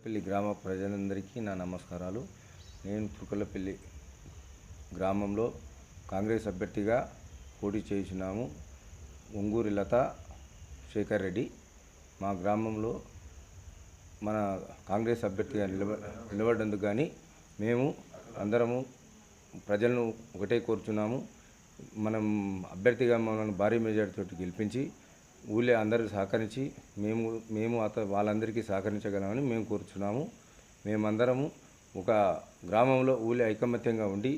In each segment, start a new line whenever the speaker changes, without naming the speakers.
తుర్కలపల్లి గ్రామ ప్రజలందరికీ నా నమస్కారాలు. నేను తుర్కలపల్లి గ్రామంలో కాంగ్రెస్ అభ్యర్థిగా పోటీ చేసినాము ఒంగూరి లత శేఖర్ రెడ్డి. మా గ్రామంలో మన కాంగ్రెస్ అభ్యర్థిగా నిలబ నిలబడేందుకు కానీ మేము అందరము ప్రజలను ఒకటే కోరుచున్నాము. మనం అభ్యర్థిగా మనల్ని భారీ మెజార్టీతో గెలిపించి ఊళ్ళో అందరూ సహకరించి మేము మేము అత వాళ్ళందరికీ సహకరించగలమని మేము కోరుచున్నాము. మేమందరము ఒక గ్రామంలో ఊళ్ళో ఐకమత్యంగా ఉండి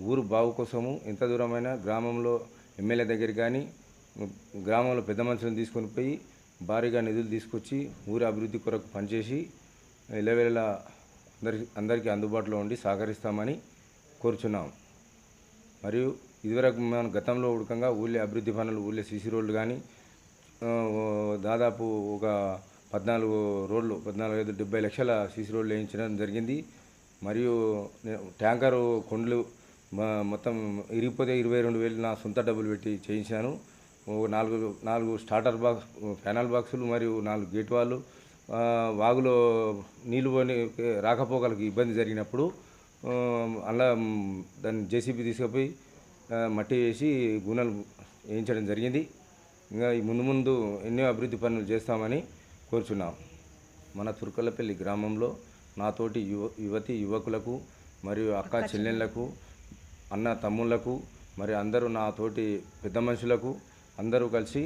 ఊరు బావు కోసము ఎంత దూరమైన గ్రామంలో ఎమ్మెల్యే దగ్గర కానీ గ్రామంలో పెద్ద మనుషులను తీసుకొని పోయి భారీగా నిధులు తీసుకొచ్చి ఊరి అభివృద్ధి కొరకు పనిచేసి ఇలవేళ అందరి అందరికీ అందుబాటులో ఉండి సహకరిస్తామని కోరుచున్నాం. మరియు ఇదివరకు మనం గతంలో ఉడకంగా ఊళ్ళో అభివృద్ధి పనులు ఊళ్ళో సీసీ రోడ్లు కానీ దాదాపు ఒక పద్నాలుగు రోడ్లు పద్నాలుగు ఐదు డెబ్బై లక్షల సీసీ రోడ్లు వేయించడం జరిగింది. మరియు ట్యాంకరు కొండలు మొత్తం ఇరిగిపోతే ఇరవై రెండు వేలు నా సొంత డబ్బులు పెట్టి చేయించాను. నాలుగు నాలుగు స్టార్టర్ బాక్స్ ఫ్యానల్ బాక్సులు మరియు నాలుగు గేట్ వాళ్ళు వాగులో నీళ్ళు పోని రాకపోకలకు ఇబ్బంది జరిగినప్పుడు అలా దాన్ని జేసీబీ తీసుకుపోయి మట్టి వేసి గుణాలు వేయించడం జరిగింది. ఇంకా ఈ ముందు ముందు ఎన్నో అభివృద్ధి పనులు చేస్తామని కోరుచున్నాం. మన తుర్కలపల్లి గ్రామంలో నాతోటి యువ యువతి యువకులకు మరియు అక్క చెల్లెళ్ళకు అన్న తమ్ముళ్ళకు మరి అందరూ నాతోటి పెద్ద మనుషులకు అందరూ కలిసి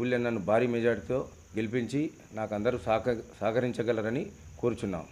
ఊళ్ళో నన్ను భారీ మెజార్టీతో గెలిపించి నాకు అందరూ సహక సహకరించగలరని కోరుచున్నాం.